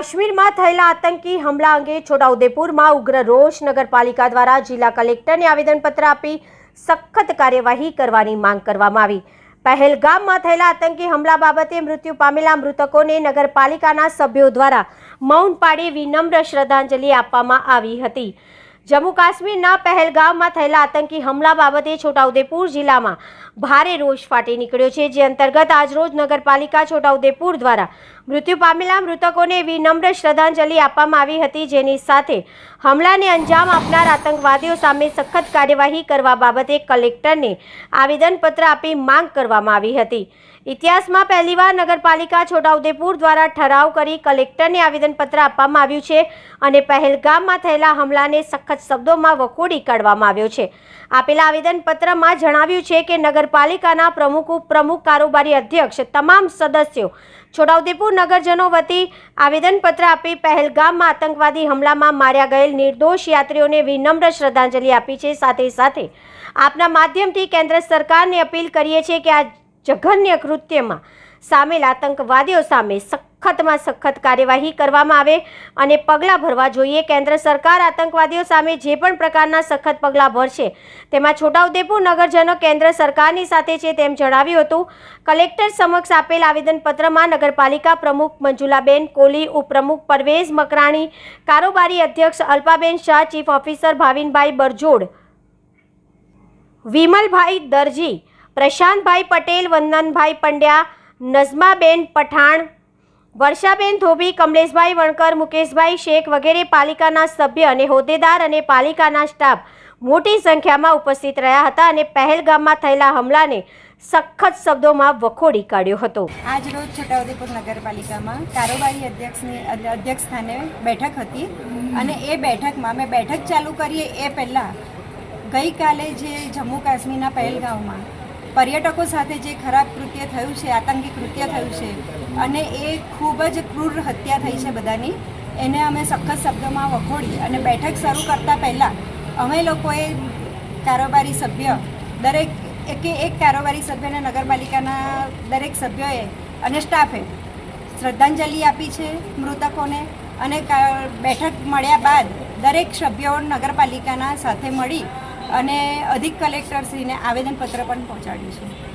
કાશ્મીરમાં થયેલા આતંકી હુમલા અંગે છોટાઉદેપુરમાં ઉગ્ર રોષ નગરપાલિકા દ્વારા જિલ્લા કલેક્ટરને આવેદનપત્ર આપી સખત કાર્યવાહી કરવાની માંગ કરવામાં આવી. પહેલગામમાં થયેલા આતંકી હુમલા બાબતે મૃત્યુ પામેલા મૃતકોને નગરપાલિકાના સભ્યો દ્વારા મૌન પાડી વિનમ્ર શ્રદ્ધાંજલિ આપવામાં આવી હતી. જમ્મુ કાશ્મીરના પહેલગામમાં થયેલા આતંકી હુમલા બાબતે છોટાઉદેપુર જિલ્લામાં ભારે રોષ ફાટી નીકળ્યો છે, જે અંતર્ગત આજરોજ નગરપાલિકા છોટાઉદેપુર દ્વારા મૃત્યુ પામેલા મૃતકોને વિનમ્ર શ્રદ્ધાંજલિ આપવામાં આવી હતી. જેની સાથે હુમલાને અંજામ આપનાર આતંકવાદીઓ સામે સખત કાર્યવાહી કરવા બાબતે કલેક્ટરને આવેદનપત્ર આપી માંગ કરવામાં આવી હતી. ઇતિહાસમાં પહેલીવાર નગરપાલિકા છોટાઉદેપુર દ્વારા ઠરાવ કરી કલેક્ટરને આવેદનપત્ર આપવામાં આવ્યું છે અને પહેલગામમાં થયેલા હુમલાને સખત શબ્દોમાં વખોડી કાઢવામાં આવ્યો છે. આપેલા આવેદનપત્રમાં જણાવ્યું છે કે નગરપાલિકાના પ્રમુખ ઉપપ્રમુખ કારોબારી અધ્યક્ષ, તમામ સદસ્યો, છોટાઉદેપુર નગરજનો વતી આવેદનપત્ર આપી પહેલગામમાં આતંકવાદી હુમલામાં માર્યા ગયેલ નિર્દોષ યાત્રીઓને વિનમ્ર શ્રદ્ધાંજલિ આપી છે. સાથે સાથે આપના માધ્યમથી કેન્દ્ર સરકારને અપીલ કરીએ છીએ કે આ જઘન્ય કૃત્યમાં સામેલ આતંકવાદીઓ સામે સખતમાં સખત કાર્યવાહી કરવામાં આવે અને પગલાં ભરવા જોઈએ. કેન્દ્ર સરકાર આતંકવાદીઓ સામે જે પણ પ્રકારના સખત પગલાં ભરશે, તેમાં છોટાઉદેપુર નગરજનો કેન્દ્ર સરકારની સાથે છે તેમ જણાવ્યું હતું. કલેક્ટર સમક્ષ આપેલ આવેદનપત્રમાં નગરપાલિકા પ્રમુખ મંજુલાબેન કોલી ઉપપ્રમુખ પરવેઝ મકરાણી, કારોબારી અધ્યક્ષ અલ્પાબેન શાહ, ચીફ ઓફિસર ભાવિનભાઈ બરજોડ, વિમલભાઈ દરજી, પ્રશાંતભાઈ પટેલ, વંદનભાઈ પંડ્યા, નઝમાબેન પઠાણ વર્ષાબેન ધોબી, કમલેશભાઈ વણકર, મુકેશભાઈ શેખ વગેરે પાલિકાના સભ્ય અને હોદ્દેદાર અને પાલિકાના સ્ટાફ મોટી સંખ્યામાં ઉપસ્થિત રહ્યા હતા અને પહેલગામમાં થયેલા હમલાને સખત શબ્દોમાં વખોડી કાઢ્યો હતો. આજ રોજ છોટાઉદેપુર નગરપાલિકામાં કારોબારી અધ્યક્ષની અધ્યક્ષ સ્થાને બેઠક હતી અને એ બેઠકમાં મેં બેઠક ચાલુ કરીએ એ પહેલાં ગઈકાલે જે જમ્મુ કાશ્મીરના પહેલગાંવમાં પર્યટકો સાથે જે ખરાબ કૃત્ય થયું છે, આતંકી કૃત્ય થયું છે, અને એ ખૂબ જ ક્રૂર હત્યા થઈ છે બધાની. એને અમે સખત શબ્દોમાં વખોડી અને બેઠક શરૂ કરતાં પહેલાં અમે લોકોએ કારોબારી સભ્ય, દરેક એકે એક કારોબારી સભ્યને નગરપાલિકાના દરેક સભ્યોએ અને સ્ટાફે શ્રદ્ધાંજલિ આપી છે મૃતકોને અને બેઠક મળ્યા બાદ દરેક સભ્યો નગરપાલિકાના સાથે મળી અને અધિક કલેક્ટરશ્રીને આવેદનપત્ર પણ પહોંચાડ્યું છે.